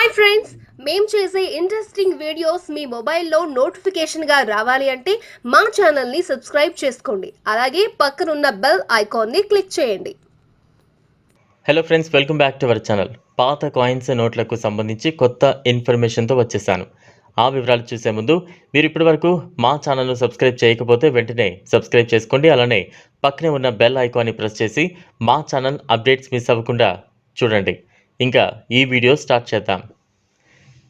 Hi friends మేము చేసే interesting videos మీ మొబైల్లో నోటిఫికేషన్గా రావాలి అంటే మా ఛానల్ని సబ్స్క్రైబ్ చేసుకోండి. అలాగే పక్కనున్న బెల్ ఐకాన్ని క్లిక్ చేయండి. Hello friends welcome back to our channel పాత కాయిన్స్ నోట్లకు సంబంధించి కొత్త ఇన్ఫర్మేషన్తో వచ్చేసాను. ఆ వివరాలు చూసే ముందు మీరు ఇప్పటివరకు మా ఛానల్ను సబ్స్క్రైబ్ చేయకపోతే వెంటనే సబ్స్క్రైబ్ చేసుకోండి. అలానే పక్కనే ఉన్న బెల్ ఐకాన్ని ప్రెస్ చేసి మా ఛానల్ అప్డేట్స్ మిస్ అవ్వకుండా చూడండి. ఇంకా ఈ వీడియో స్టార్ట్ చేద్దాం.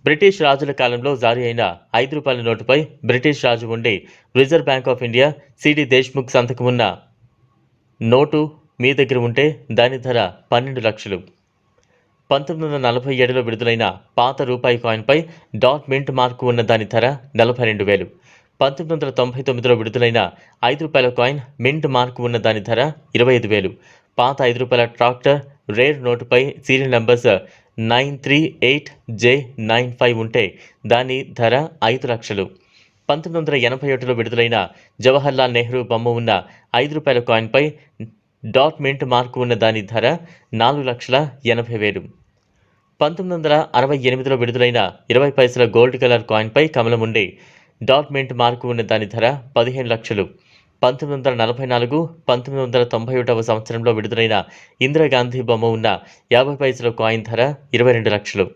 బ్రిటిష్ రాజుల కాలంలో జారీ అయిన ఐదు రూపాయల నోటుపై బ్రిటిష్ రాజు ఉండి Reserve Bank of India CD Deshmukh సంతకం ఉన్న నోటు మీ దగ్గర ఉంటే దాని ధర పన్నెండు లక్షలు. పంతొమ్మిది వందల నలభై ఏడులో విడుదలైన పాత రూపాయి కాయిన్పై డాట్ మింట్ మార్కు ఉన్న దాని ధర నలభై రెండు వేలు. పంతొమ్మిది వందల తొంభై తొమ్మిదిలో విడుదలైన ఐదు రూపాయల కాయిన్ మింట్ మార్కు ఉన్న దాని ధర ఇరవై ఐదు వేలు. పాత ఐదు రూపాయల tractor rare నోటుపై serial numbers nine three eight J nine five ఉంటే దాని ధర ఐదు లక్షలు. పంతొమ్మిది వందల ఎనభై ఒకటిలో విడుదలైన జవహర్లాల్ నెహ్రూ బొమ్మ ఉన్న ఐదు రూపాయల కాయిన్పై డాట్ మింట్ మార్కు ఉన్న దాని ధర నాలుగు లక్షల ఎనభై వేలు. పంతొమ్మిది వందల అరవై ఎనిమిదిలో విడుదలైన ఇరవై పైసల గోల్డ్ కలర్ కాయిన్పై కమలం ఉండి డాట్ మింట్ మార్కు ఉన్న దాని ధర పదిహేను లక్షలు. పంతొమ్మిది వందల నలభై నాలుగు పంతొమ్మిది వందల తొంభై ఒకటవ సంవత్సరంలో విడుదలైన ఇందిరాగాంధీ బొమ్మ ఉన్న యాభై పైసల కాయిన్ ధర ఇరవై రెండు లక్షలు.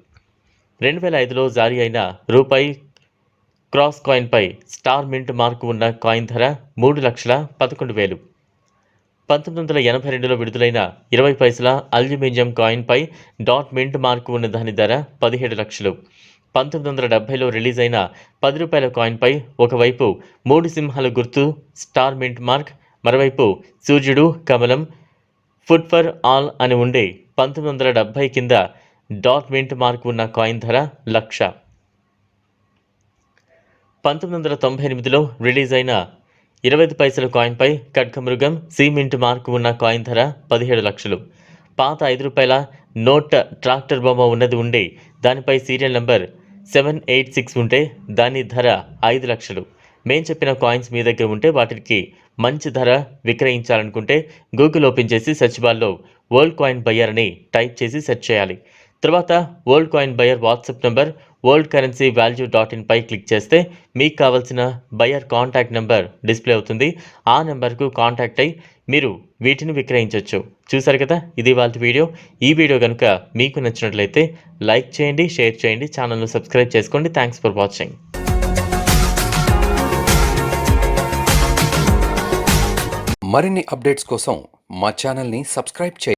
రెండు వేల ఐదులో జారీ అయిన రూపాయి క్రాస్ కాయిన్పై స్టార్ మింట్ మార్కు ఉన్న కాయిన్ ధర మూడు లక్షల పదకొండు వేలు. పంతొమ్మిది వందల ఎనభై రెండులో విడుదలైన ఇరవై పైసల అల్యూమినియం కాయిన్పై డాట్ మింట్ మార్కు ఉన్న దాని ధర పదిహేడు లక్షలు. పంతొమ్మిది వందల డెబ్బైలో రిలీజ్ అయిన పది రూపాయల కాయిన్పై ఒకవైపు మూడు సింహాల గుర్తు స్టార్ మింట్ మార్క్ మరోవైపు సూర్యుడు కమలం ఫుడ్ ఫర్ ఆల్ అని ఉండే పంతొమ్మిది వందల డెబ్బై కింద డాట్ మింట్ మార్క్ ఉన్న కాయిన్ ధర లక్ష. పంతొమ్మిది వందల తొంభై ఎనిమిదిలో రిలీజ్ అయిన ఇరవై ఐదు పైసల కాయిన్పై ఖడ్గమృగం సిమెంట్ మార్కు ఉన్న కాయిన్ ధర పదిహేడు లక్షలు. పాత ఐదు రూపాయల నోట్ ట్రాక్టర్ బొమ్మ ఉన్నది ఉండే దానిపై serial number seven eight six ఉంటే దాని ధర ఐదు లక్షలు. మేం చెప్పిన కాయిన్స్ మీ దగ్గర ఉంటే వాటికి మంచి ధర విక్రయించాలనుకుంటే గూగుల్ ఓపెన్ చేసి సెర్చ్ బార్లో వరల్డ్ కాయిన్ బయ్యర్ అని టైప్ చేసి సెర్చ్ చేయాలి. తర్వాత world coin buyer WhatsApp number world currency value dot ఇన్పై click చేస్తే మీకు కావలసిన బయర్ కాంటాక్ట్ నెంబర్ డిస్ప్లే అవుతుంది. ఆ నెంబర్కు కాంటాక్ట్ అయి మీరు వీటిని విక్రయించవచ్చు చూసారు కదా? ఇది వాళ్ళ వీడియో. ఈ వీడియో కనుక మీకు నచ్చినట్లయితే లైక్ చేయండి షేర్ చేయండి ఛానల్ను సబ్స్క్రైబ్ చేసుకోండి. Thanks for watching. మరిన్ని అప్డేట్స్ కోసం మా ఛానల్ని సబ్స్క్రైబ్ చేయండి.